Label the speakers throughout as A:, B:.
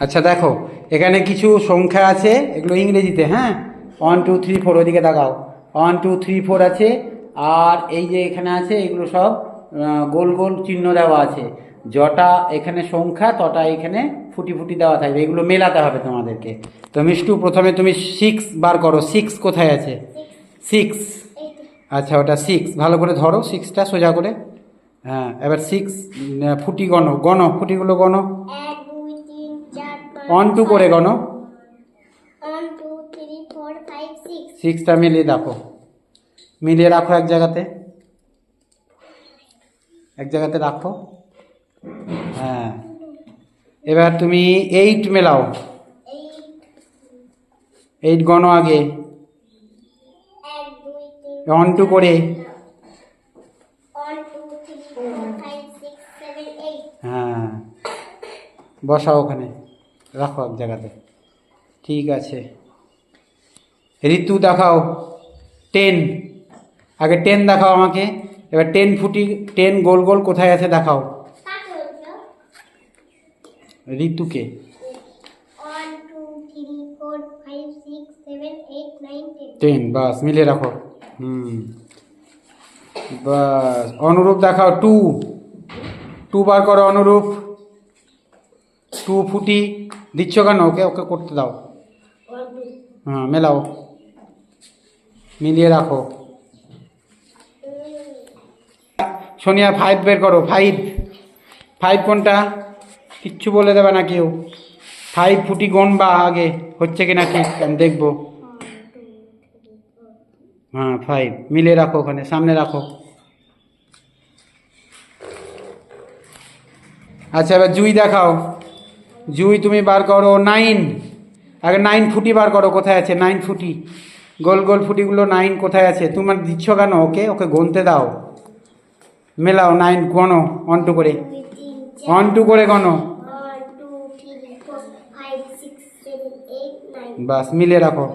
A: আচ্ছা দেখো, এখানে কিছু সংখ্যা আছে, এগুলো ইংরেজিতে হ্যাঁ? ওয়ান টু থ্রি ফোর ওদিকে দেখাও ওয়ান টু থ্রি ফোর আছে, আর এই যে এখানে আছে, এগুলো সব গোল গোল চিহ্ন দেওয়া আছে। যটা এখানে সংখ্যা, তটা এখানে ফুটি ফুটি দেওয়া থাকবে। এগুলো মেলাতে হবে তোমাদেরকে। তো মিষ্টু, প্রথমে তুমি সিক্স বার করো। সিক্স কোথায় আছে? সিক্স আচ্ছা ওটা সিক্স ভালো করে ধরো সিক্সটা সোজা করে। হ্যাঁ এবার সিক্স ফুটি গণ। গণ, ফুটিগুলো গণ। অন টু করে গণ
B: ওয়ান
A: সিক্সটা মিলিয়ে দেখো। মিলিয়ে রাখো এক জায়গাতে। এক জায়গাতে রাখো। হ্যাঁ। এবার তুমি এইট মেলাও।
B: এইট
A: গণ আগে। অন টু করে।
B: ওয়ান
A: হ্যাঁ। বসাও ওখানে। রাখো এক জায়গাতে। ঠিক আছে। ঋতু দেখাও। টেন আগে টেন দেখাও আমাকে। এবার টেন ফুটি টেন গোল গোল কোথায় আছে দেখাও। ঋতুকে।
B: টেন
A: বাস, মিলিয়ে রাখো। হুম। বাস, অনুরূপ দেখাও টু টু বার করো অনুরূপ। টু ফুটি দিচ্ছ কেন? ওকে ওকে করতে দাও। হ্যাঁ মেলাও। মিলিয়ে রাখো। সোনিয়া ফাইভ বের করো। ফাইভ ফাইভ কোনটা? কিচ্ছু বলে দেবে না কেউ। ফাইভ ফুটি গনবা আগে। হচ্ছে কিনা ঠিক? আমি দেখব। হ্যাঁ ফাইভ মিলিয়ে রাখো ওখানে। সামনে রাখো। আচ্ছা এবার জুই দেখাও। জুই তুমি বার করো, নাইন। আগে নাইন ফুটি বার করো, কোথায় আছে? নাইন ফুটি। গোল গোল ফুটিগুলো নাইন কোথায় আছে? তোমার দিচ্ছ কেন ওকে? ওকে গুনতে দাও। মেলাও, নাইন গণো টু করে। টু করে গণো বাস মিলিয়ে রাখো।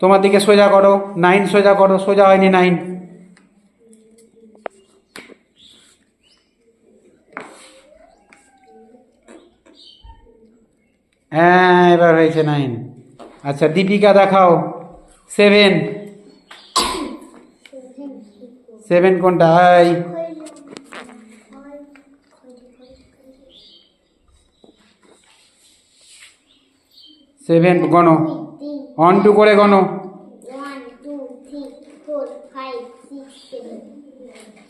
A: তোমার দিকে সোজা করো। নাইন সোজা করো, সোজা হয়নি নাইন। হ্যাঁ এবার হয়েছে নাইন আচ্ছা দীপিকা দেখাও। সেভেন সেভেন কোনটা? এই সেভেন গণ। অন টু করে গণো।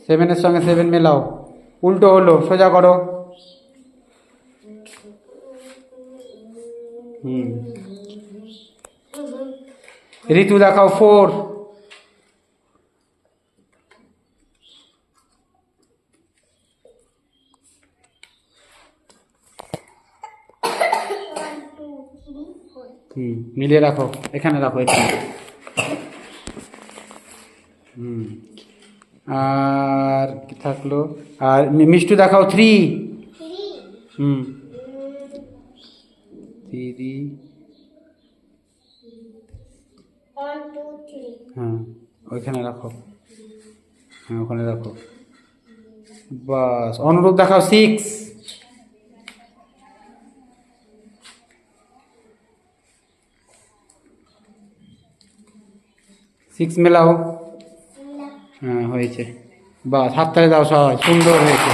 A: সেভেনের সঙ্গে সেভেন মেলাও। উল্টো হলো, সোজা করো। ঋতু দেখাও ফোর হুম মিলিয়ে রাখো এখানে রাখো এখানে হুম আর কি থাকল আর মিষ্টু দেখাও থ্রি হুম
B: থ্রি
A: হ্যাঁ ওইখানে রাখো। হ্যাঁ ওখানে রাখো। বাস অনুরূপ দেখাও সিক্স সিক্স মেলাও। হ্যাঁ হয়েছে। বাস হাততালি দাও সবাই সুন্দর হয়েছে।